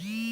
Mm-hmm.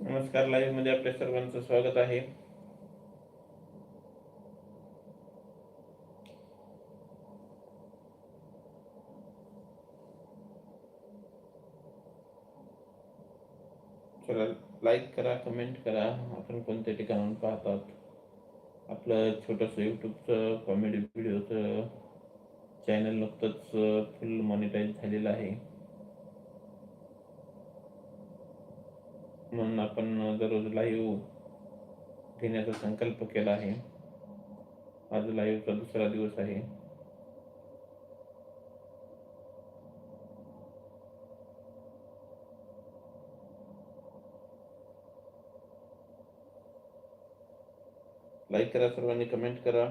नमस्कार लाईव्हमध्ये आपल्या सर्वांचं स्वागत आहे. चला लाईक करा कमेंट करा. आपण कोणत्या ठिकाणाहून पाहतात? आपलं छोटंसं यूट्यूबचं कॉमेडी व्हिडिओचं चॅनल नुकतंच फुल मॉनिटाईज झालेलं आहे. म्हणून आपण दररोज लाईव्ह घेण्याचा संकल्प केला आहे. आज लाईव्हचा दुसरा दिवस आहे. लाईक करा सर्वांनी कमेंट करा.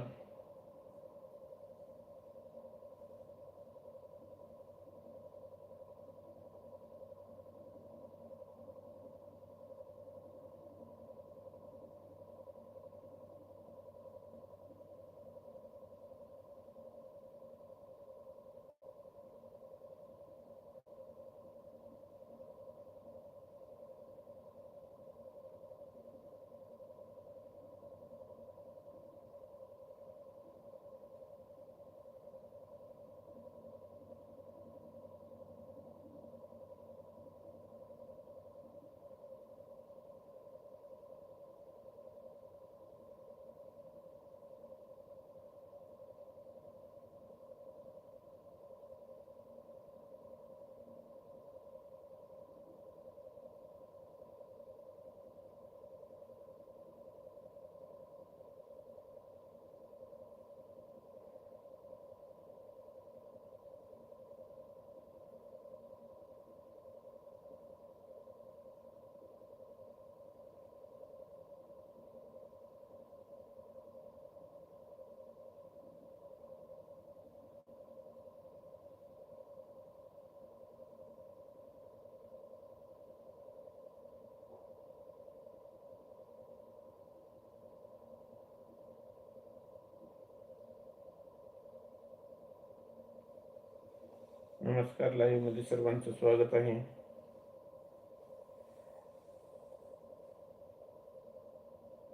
नमस्कार लाईव्हमध्ये सर्वांचं स्वागत आहे.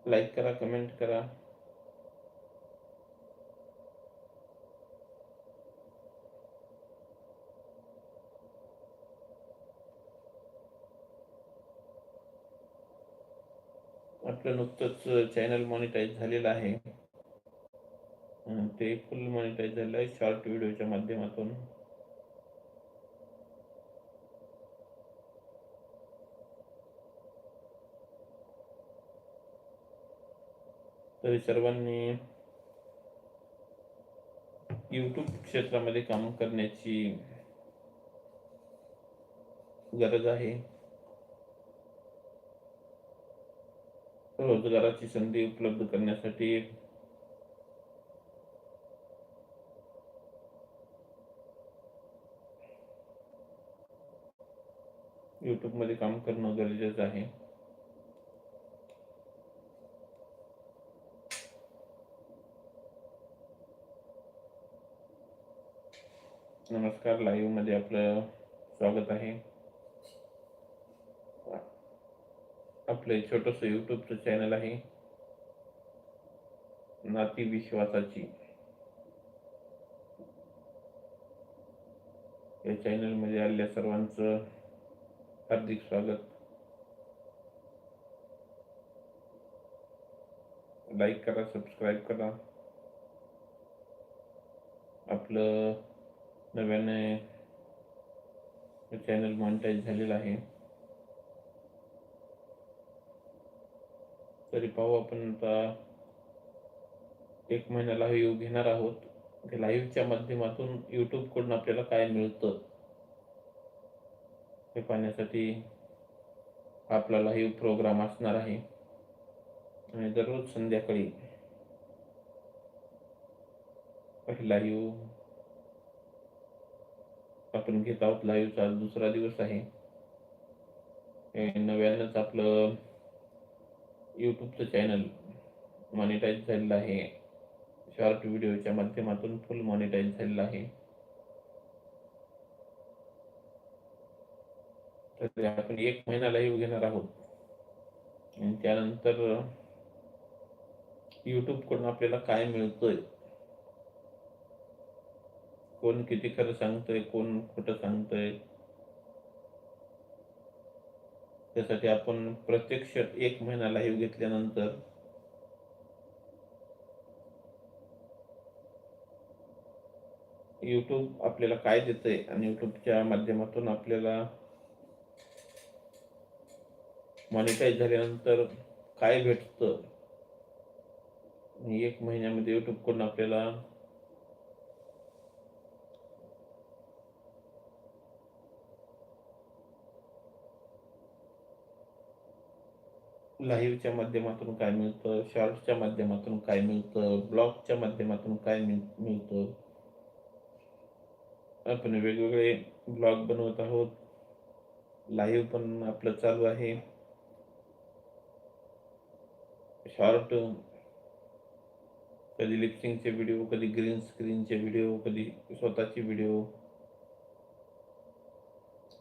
लाईक करा कमेंट करा. आपलं नुकतंच चॅनल मॉनिटाईज झालेलं आहे. ते फुल मॉनिटाईज झालं आहे शॉर्ट व्हिडिओच्या माध्यमातून. तरी सर्वांनी यूट्यूब क्षेत्रामध्ये काम करण्याची गरज आहे. रोजगाराची संधी उपलब्ध करण्यासाठी यूट्यूबमध्ये काम करणं गरजेचं आहे. नमस्कार लाईव्हमध्ये आपलं स्वागत आहे. आपलं छोटस युट्यूबचं चॅनल आहे. नाती विश्वासाची. या चॅनलमध्ये आलेल्या सर्वांचं हार्दिक स्वागत. लाईक करा सबस्क्राईब करा. आपलं नव्याने चॅनल मॉनिटाईज झालेलं आहे. तरी पाहू आपण आता एक महिना लाईव्ह घेणार आहोत. म्हणजे लाईव्हच्या माध्यमातून यूट्यूबकडून आपल्याला काय मिळतं हे पाहण्यासाठी आपला लाईव्ह प्रोग्राम असणार आहे. आणि दररोज संध्याकाळी लाईव्ह आपण घेत आहोत. लाईव्हचा दुसरा दिवस आहे. नव्यानंच आपलं यूट्यूबचं चॅनल मॉनिटाईज झालेलं आहे. शॉर्ट व्हिडिओच्या माध्यमातून फुल मॉनिटाईज झालेलं आहे. तर आपण एक महिना लाईव्ह घेणार आहोत. आणि त्यानंतर यूट्यूबकडून आपल्याला काय मिळतंय? कोण किती खरं सांगतोय कोण खोटं सांगतोय. त्यासाठी आपण प्रत्यक्ष एक महिना लाईव्ह घेतल्यानंतर यूट्यूब आपल्याला काय देतंय आणि यूट्यूबच्या माध्यमातून आपल्याला मॉनिटाईज झाल्यानंतर काय भेटतं? एक महिन्यामध्ये यूट्यूबकडून आपल्याला लाईव्हच्या माध्यमातून काय मिळतं? शॉर्टच्या माध्यमातून काय मिळतं? ब्लॉगच्या माध्यमातून काय मिळतं? आपण वेगवेगळे ब्लॉग बनवत आहोत. लाईव्ह पण आपलं चालू आहे. शॉर्ट कधी लिप्सिंगचे व्हिडिओ कधी ग्रीन स्क्रीनचे व्हिडिओ कधी स्वतःचे व्हिडिओ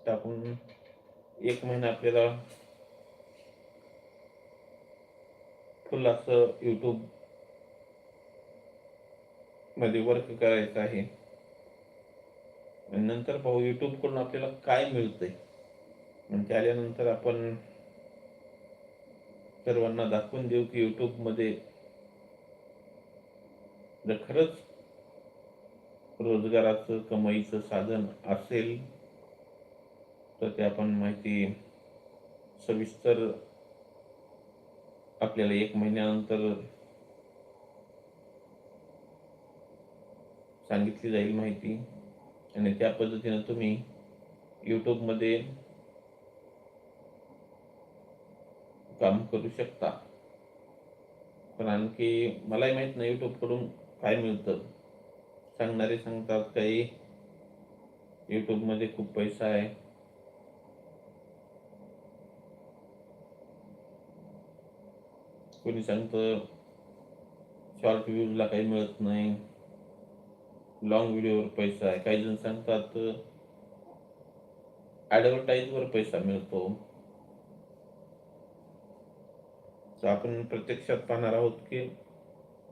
टाकून एक महिना आपल्याला फुल असं यूट्यूबमध्ये वर्क करायचं आहे. आणि नंतर पाहू यूट्यूबकडून आपल्याला काय मिळतंय? म्हणजे आल्यानंतर आपण सर्वांना दाखवून देऊ की यूट्यूबमध्ये जर खरंच रोजगाराचं कमाईचं साधन असेल तर ते आपण माहिती सविस्तर आपल्याला एक महिन्यानंतर सांगितली जाईल माहिती. आणि त्या पद्धतीने तुम्ही यूट्यूबमध्ये काम करू शकता. पण आणखी मलाही माहीत नाही यूट्यूबकडून काय मिळतं. सांगणारे सांगतात काही. यूट्यूबमध्ये खूप पैसा आहे. कोणी सांगतं शॉर्ट व्ह्यूजला काही मिळत नाही. लॉंग व्हिडिओवर पैसा आहे. काही जण सांगतात वर पैसा मिळतो. तर आपण प्रत्यक्षात पाहणार आहोत की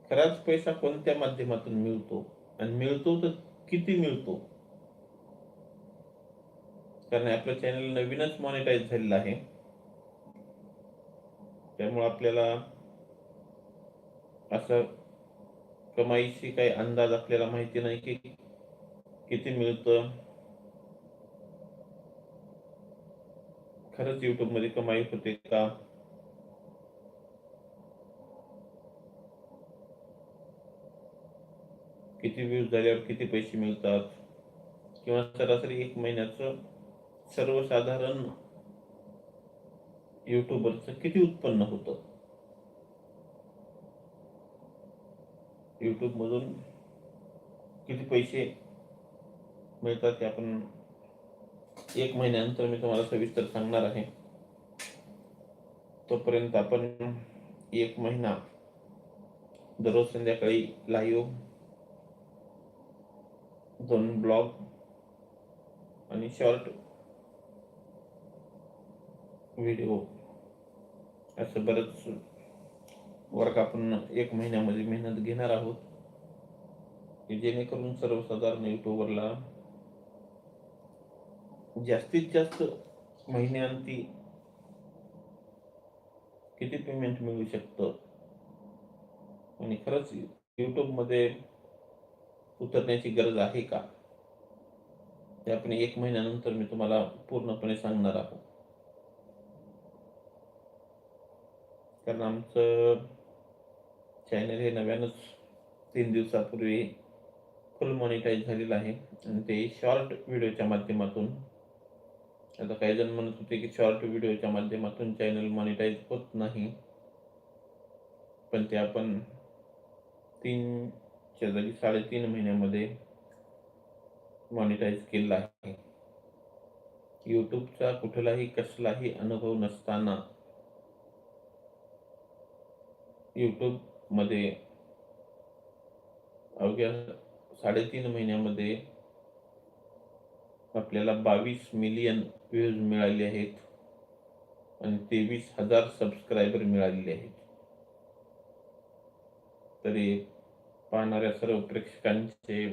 खराच पैसा कोणत्या माध्यमातून मिळतो? आणि मिळतो तर किती मिळतो? कारण आपलं चॅनल नवीनच मॉनिटाईज झालेलं आहे. त्यामुळे आपल्याला असं कमाईशी काही अंदाज आपल्याला माहिती नाही की किती मिळतं. खरंच युट्यूबमध्ये कमाई होते का? किती व्ह्यूज झाल्यावर किती पैसे मिळतात? किंवा सरासरी एक महिन्याचं सर्वसाधारण युट्यूबरचं किती उत्पन्न होतं? यूट्यूबमधून किती पैसे मिळतात ते आपण एक महिन्यानंतर मी तुम्हाला सविस्तर सांगणार आहे. तोपर्यंत आपण एक महिना दररोज संध्याकाळी लाईव्ह दोन ब्लॉग आणि शॉर्ट व्हिडिओ असं बरंच वर्क आपण एक महिन्यामध्ये मेहनत घेणार आहोत. की जेणेकरून सर्वसाधारण युट्यूबरला जास्तीत जास्त महिन्यांती किती पेमेंट मिळू शकतं? आणि खरंच यूट्यूबमध्ये उतरण्याची गरज आहे का? ते आपण एक महिन्यानंतर मी तुम्हाला पूर्णपणे सांगणार आहोत. कारण आमचं चॅनल हे नव्यानंच तीन दिवसापूर्वी फुल मॉनिटाईज झालेलं आहे. आणि ते शॉर्ट व्हिडिओच्या माध्यमातून आता काही जण म्हणत होते की शॉर्ट व्हिडिओच्या माध्यमातून चॅनल मॉनिटाईज होत नाही. पण ते आपण तीनच्या जागी साडेतीन महिन्यामध्ये मॉनिटाईज केलेला आहे. यूट्यूबचा कुठलाही कसलाही अनुभव नसताना यूट्यूब मध्ये अवघ्या साडेतीन महिन्यामध्ये आपल्याला बावीस मिलियन व्ह्यूज मिळाले आहेत आणि तेवीस हजार सबस्क्रायबर मिळालेले आहेत. तरी पाहणाऱ्या सर्व प्रेक्षकांचे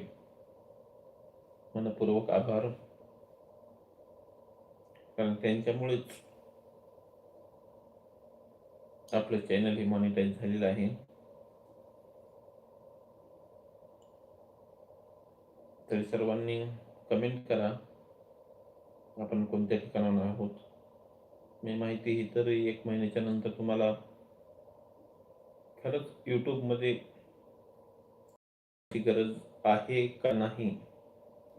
मनपूर्वक आभार. कारण त्यांच्यामुळेच आपलं चॅनल हे मॉनिटाईज झालेलं आहे. तरी सर्वांनी कमेंट करा. आपण कोणत्या ठिकाणावर आहोत? मी माहिती ही तर एक महिन्याच्या नंतर तुम्हाला खरंच यूट्यूबमध्ये ची गरज आहे का नाही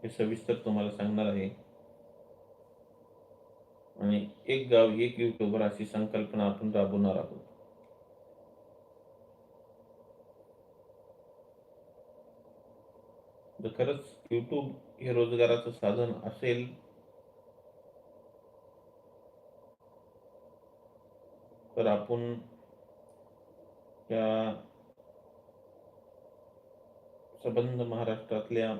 हे सविस्तर तुम्हाला सांगणार आहे. आणि एक गाव एक युट्यूबर अशी संकल्पना आपण राबवणार आहोत. जर खरंच युट्यूब हे रोजगाराचं साधन असेल. तर आपण त्या संबंध महाराष्ट्रातल्या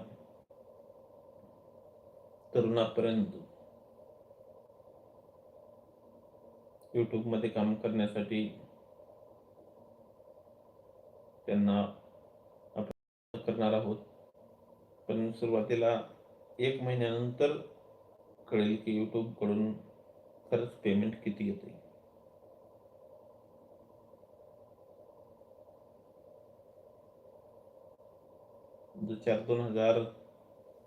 तरुणापर्यंत YouTube मध्ये काम करण्यासाठी त्यांना आपण करणार आहोत. पण सुरुवातीला एक महिन्यानंतर कळेल की यूट्यूबकडून कडून खरंच पेमेंट किती येते. जर चार दोन हजार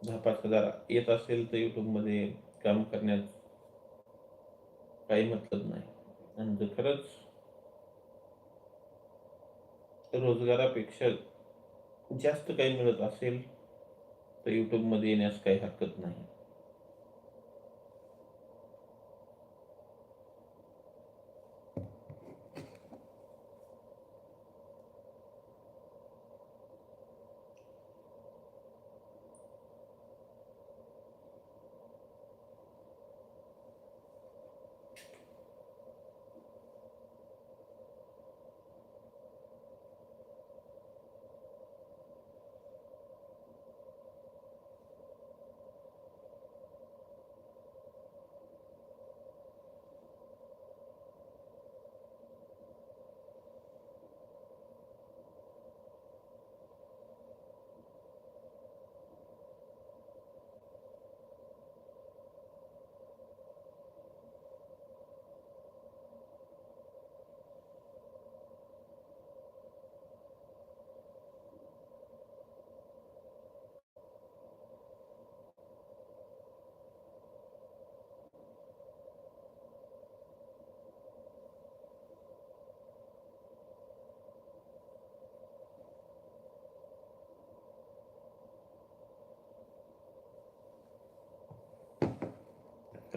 दहा पाच हजार येत असेल तर यूट्यूबमध्ये काम करण्यात काही मतलब नाही. आणि जर खरंच रोजगारापेक्षा जास्त काही मिळत असेल तर यूट्यूबमध्ये येण्यास काही हरकत नाही.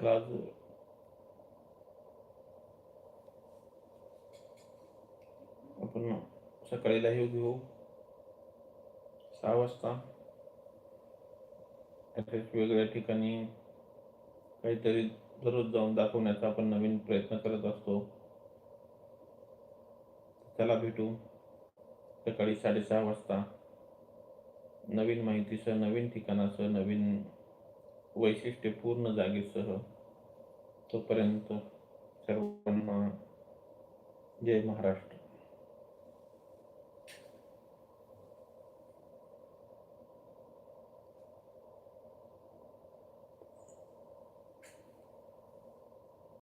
चला आपण सकाळी लाईव्ह घेऊ. सहा वाजता. वेगवेगळ्या वेगळ्या ठिकाणी काहीतरी दररोज जाऊन दाखवण्याचा आपण नवीन प्रयत्न करत असतो. त्याला भेटू. सकाळी साडेसहा वाजता. नवीन माहितीसह नवीन ठिकाणासह नवीन वैशिष्ट्यपूर्ण जागेसह तोपर्यंत सर्वांना जय महाराष्ट्र